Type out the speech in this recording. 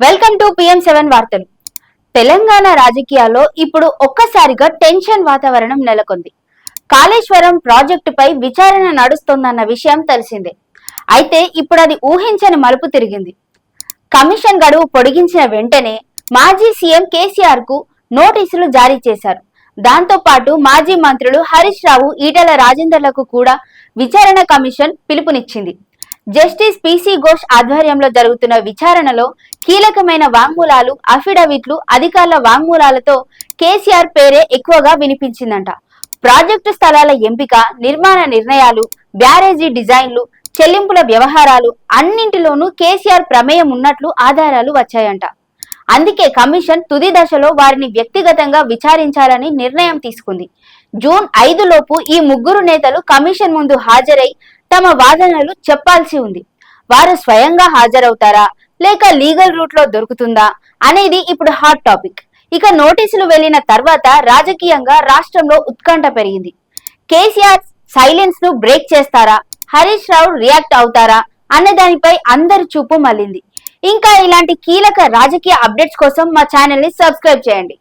Welcome to PM seven వార్తలు తెలంగాణ రాజకీయాల్లో ఇప్పుడు ఒక్కసారిగా టెన్షన్ వాతావరణం నెలకొంది. కాళేశ్వరం ప్రాజెక్టుపై విచారణ నడుస్తోందన్న విషయం తెలిసిందే. అయితే ఇప్పుడు అది ఊహించని మలుపు తిరిగింది. కమిషన్ గడువు పొడిగించిన వెంటనే మాజీ సీఎం కేసీఆర్కు నోటీసులు జారీ చేశారు. దాంతో పాటు మాజీ మంత్రులు హరీష్ రావు ఈటెల రాజేందర్లకు కూడా విచారణ కమిషన్ పిలుపునిచ్చింది. జస్టిస్ పిసి ఘోష్ ఆధ్వర్యంలో జరుగుతున్న విచారణలో కీలకమైన వాంగ్మూలాలు అఫిడవిట్లు అధికారుల వాంగ్మూలాలతో కేసీఆర్ పేరే ఎక్కువగా వినిపించిందంట. ప్రాజెక్టు స్థలాల ఎంపిక నిర్మాణ నిర్ణయాలు బ్యారేజీ డిజైన్లు చెల్లింపుల వ్యవహారాలు అన్నింటిలోనూ కేసీఆర్ ప్రమేయం ఉన్నట్లు ఆధారాలు వచ్చాయంట. అందుకే కమిషన్ తుది దశలో వారిని వ్యక్తిగతంగా విచారించాలని నిర్ణయం తీసుకుంది. జూన్ ఐదు లోపు ఈ ముగ్గురు నేతలు కమిషన్ ముందు హాజరై తమ వాదనలు చెప్పాల్సి ఉంది. వారు స్వయంగా హాజరవుతారా? లేక లీగల్ రూట్లో దొరుకుతుందా? అనేది ఇప్పుడు హాట్ టాపిక్. ఇక నోటీసులు వెళ్ళిన తర్వాత రాజకీయంగా రాష్ట్రంలో ఉత్కంఠ పెరిగింది. కేసీఆర్ సైలెన్స్ను బ్రేక్ చేస్తారా? హరీష్ రావు రియాక్ట్ అవుతారా? అనే దానిపై అందరి చూపు మళ్ళింది. ఇంకా ఇలాంటి కీలక రాజకీయ అప్డేట్స్ కోసం మా ఛానల్ని సబ్స్క్రైబ్ చేయండి.